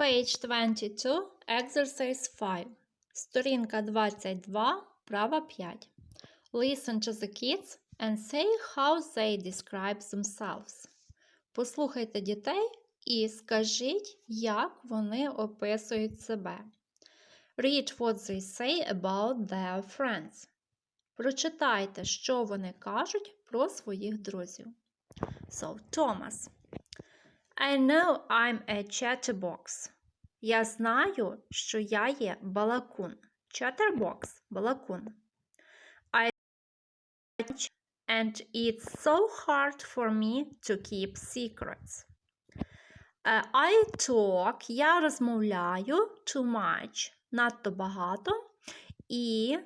Page 22, exercise 5. Сторінка 22, права 5. Listen to the kids and say how they describe themselves. Послухайте дітей і скажіть, як вони описують себе. Read what they say about their friends. Прочитайте, що вони кажуть про своїх друзів. So, Thomas. I know I'm a chatterbox. Я знаю, що я є балакун. Chatterbox – балакун. I and it's so hard for me to keep secrets. Е, I talk, я розмовляю too much, надто багато. І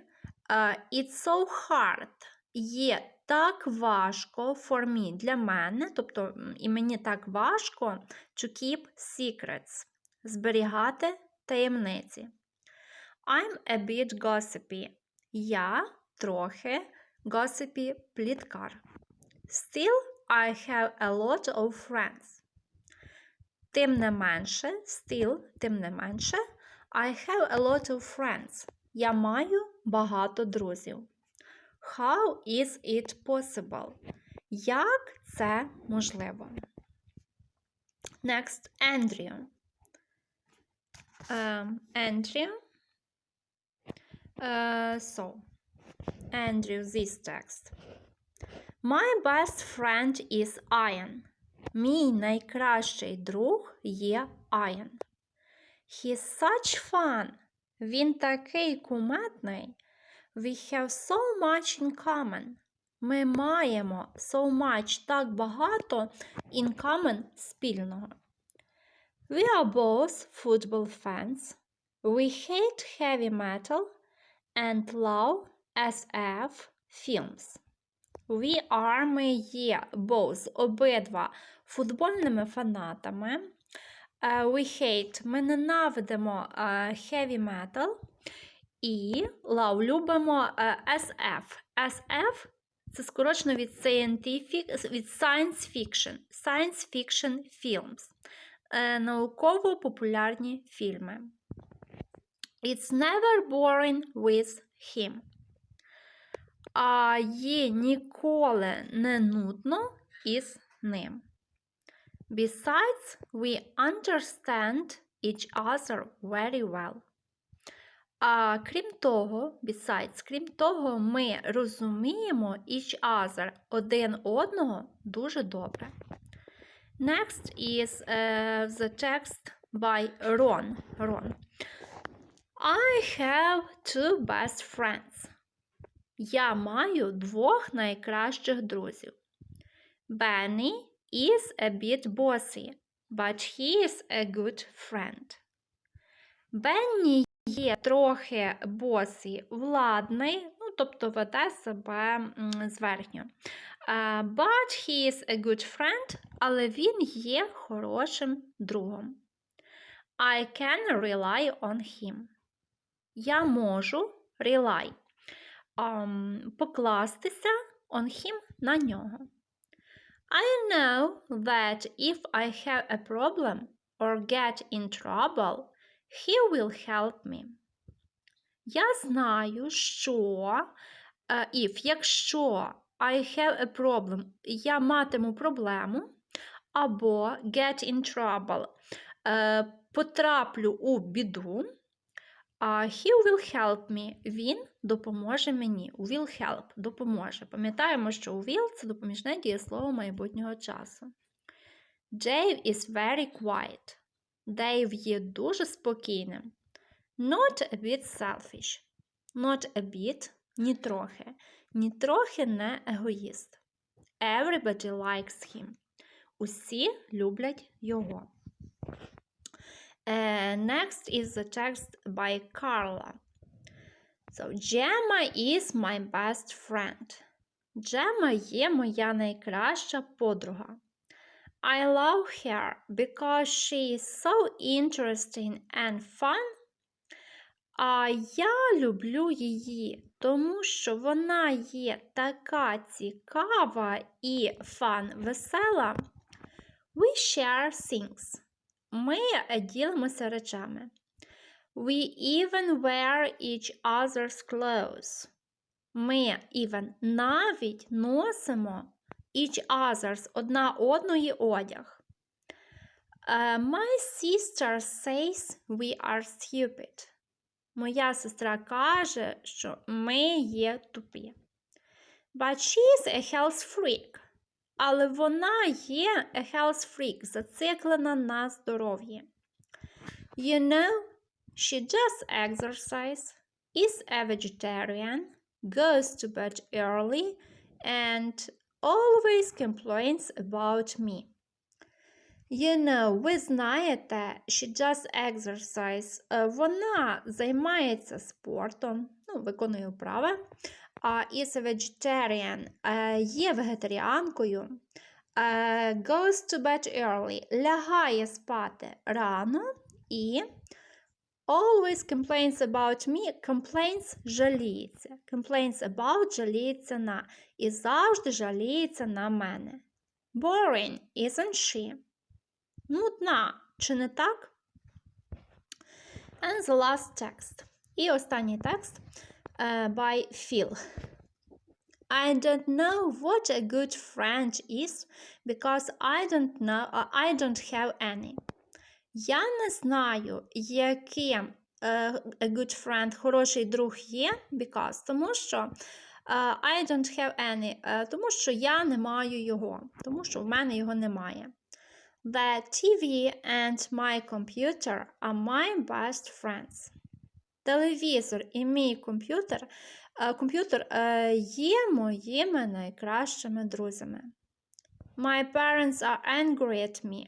е, it's so hard, є так важко for me, для мене, тобто і мені так важко to keep secrets, зберігати таємниці. I'm a bit gossipy. Я трохи gossipy пліткар. Still, I have a lot of friends. Тим не менше, still, тим не менше, I have a lot of friends. Я маю багато друзів. How is it possible? Як це можливо? Next, Andrew. Um, Andrew. Uh, so, Andrew, this text. My best friend is Ian. Мій найкращий друг є Ian. He's such fun. Він такий кумедний. We have so much in common. Ми маємо so much так багато in common спільного. We are both football fans. We hate heavy metal and love SF films. We are ми є both обидва футбольними фанатами. Е, We hate ми ненавидимо е, heavy metal і love любимо е, SF. SF це скорочено від scientific, від science fiction. Science fiction films. Е, Науково-популярні фільми. It's never boring with him. А їй ніколи не нудно із ним. Besides, we understand each other very well. А крім того, besides, крім того, ми розуміємо each other один одного дуже добре. Next is uh, the text by Ron. Ron. I have two best friends. Я маю двох найкращих друзів. Benny is a bit bossy, but he is a good friend. Бенні є трохи босий, владний, ну, тобто веде себе зверхньо. But he is a good friend, але він є хорошим другом. I can rely on him. Я можу rely ам, покластися on him на нього. I know that if I have a problem or get in trouble, he will help me. Я знаю, що е, if, якщо I have a problem, я матиму проблему, або get in trouble, е, потраплю у біду, he will help me. Він допоможе мені. Will help допоможе. Пам'ятаємо, що will це допоміжне дієслово майбутнього часу. Dave is very quiet. Дейв є дуже спокійним. Not a bit selfish. Not a bit ні трохи. Ні трохи не егоїст. Everybody likes him. Усі люблять його. Uh, next is the text by Carla. So, Gemma is my best friend. Gemma є моя найкраща подруга. I love her because she is so interesting and fun. А я люблю її, тому що вона є така цікава і фан весела. We share things. Ми е, ділимося речами. We even wear each other's clothes. Ми even навіть носимо each other's одна одної одяг. Е, My sister says we are stupid. Моя сестра каже, що ми є тупі. But she's a health freak. Але вона є a health freak, зациклена на здоров'ї. You know, she does exercise, is a vegetarian, goes to bed early, and always complains about me. You know, ви знаєте, she does exercise. Е, Вона займається спортом, ну, виконує вправи. А is a vegetarian, е, є вегетаріанкою. Е, Goes to bed early, лягає спати рано і always complains about me, complains жаліється. Complains about жаліється на. І завжди жаліється на мене. Boring, isn't she? Нудна, чи не так? And the last text. І останній текст е, by Phil. I don't know what a good friend is because I don't know uh, I don't have any. Я не знаю, яким е, a good friend, хороший друг є, because, тому що е, I don't have any, е, тому що я не маю його, тому що в мене його немає. The TV and my computer are my best friends. Телевізор і мій комп'ютер, комп'ютер є моїми найкращими друзями. My parents are angry at me.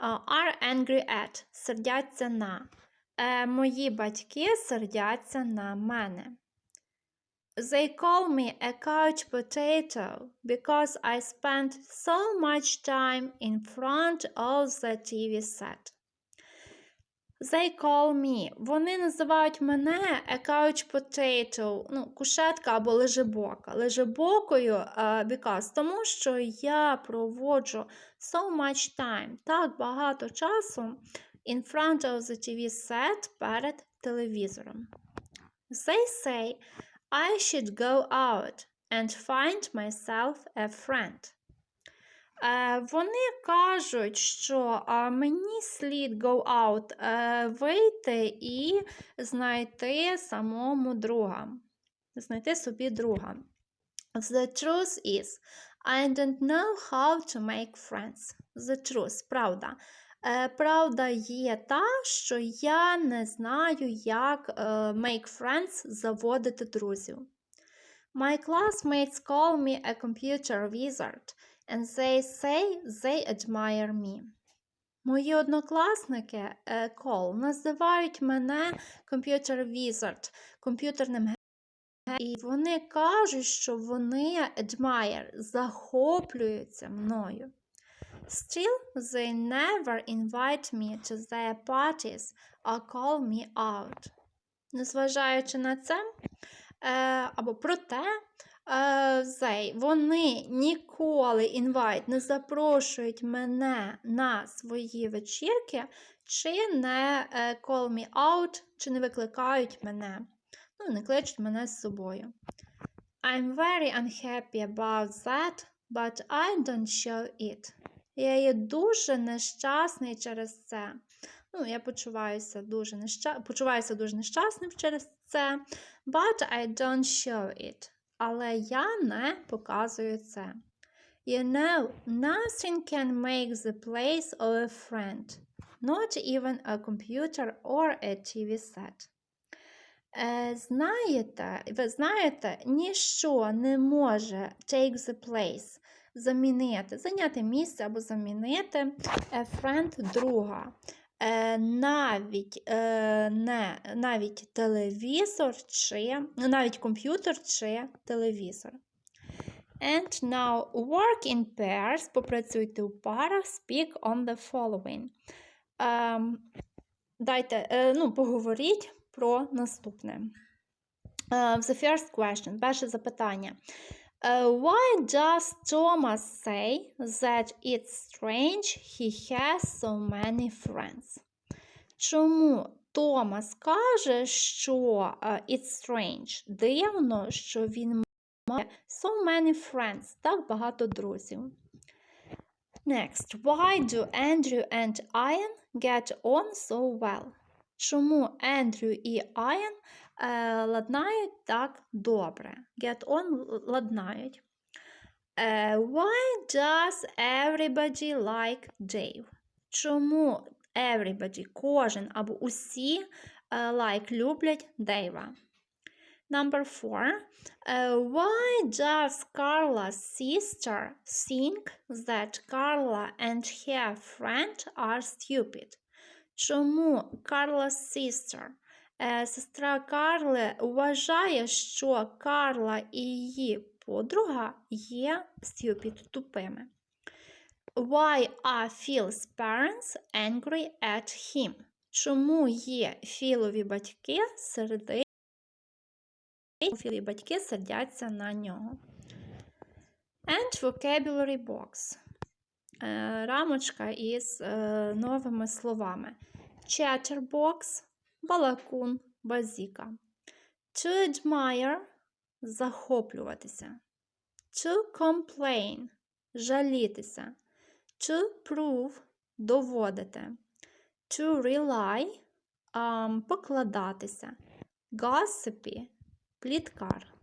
Uh, are angry at сердяться на. Е, мої батьки сердяться на мене. They call me a couch potato because I spend so much time in front of the TV set. They call me. Вони називають мене a couch potato, ну, кушетка або лежебока. Лежебокою uh, because, тому що я проводжу so much time, так багато часу in front of the TV set перед телевізором. They say I should go out and find myself a friend. Е, Вони кажуть, що мені слід go out, е, вийти і знайти самому друга. Знайти собі друга. The truth is, I don't know how to make friends. The truth, правда. Е, Правда є та, що я не знаю, як make friends заводити друзів. My classmates call me a computer wizard, and they say they admire me. Мої однокласники е, call називають мене computer wizard, комп'ютерним. І вони кажуть, що вони admire, захоплюються мною. Still, they never invite me to their parties or call me out. Незважаючи на це, е, або проте, е, they, вони ніколи invite не запрошують мене на свої вечірки, чи не е, call me out, чи не викликають мене. Ну, не кличуть мене з собою. I'm very unhappy about that, but I don't show it. Я є дуже нещасний через це. Ну, я почуваюся дуже неща... почуваюся дуже нещасним через це. But I don't show it. Але я не показую це. You know, nothing can make the place of a friend. Not even a computer or a TV set. Е, знаєте, ви знаєте, ніщо не може take the place, замінити, зайняти місце або замінити a friend друга. Е, навіть, е, не, навіть телевізор чи навіть комп'ютер чи телевізор. And now work in pairs, попрацюйте у парах, speak on the following. Ем, дайте, е, ну, поговоріть про наступне. Uh, the first question, перше запитання. Uh, why does Thomas say that it's strange he has so many friends? Чому Томас каже, що е, it's strange, дивно, що він має so many friends, так багато друзів. Next, why do Andrew and Ian get on so well? Чому Ендрю і Ian е, ладнають так добре? Get on л- ладнають. Е, why does everybody like Dave? Чому everybody, кожен або усі е, like люблять Дейва? Number four. Uh, why does Carla's sister think that Carla and her friend are stupid? Чому Carla's sister, е, сестра Карли, вважає, що Карла і її подруга є stupid, тупими? Why are Phil's parents angry at him? Чому є Філові батьки серди Філові батьки сердяться на нього? And vocabulary box. Е, Рамочка із е, новими словами. Chatterbox, балакун, базіка. To admire – захоплюватися. To complain – жалітися. To prove – доводити. To rely – um, покладатися. Gossipy – пліткар.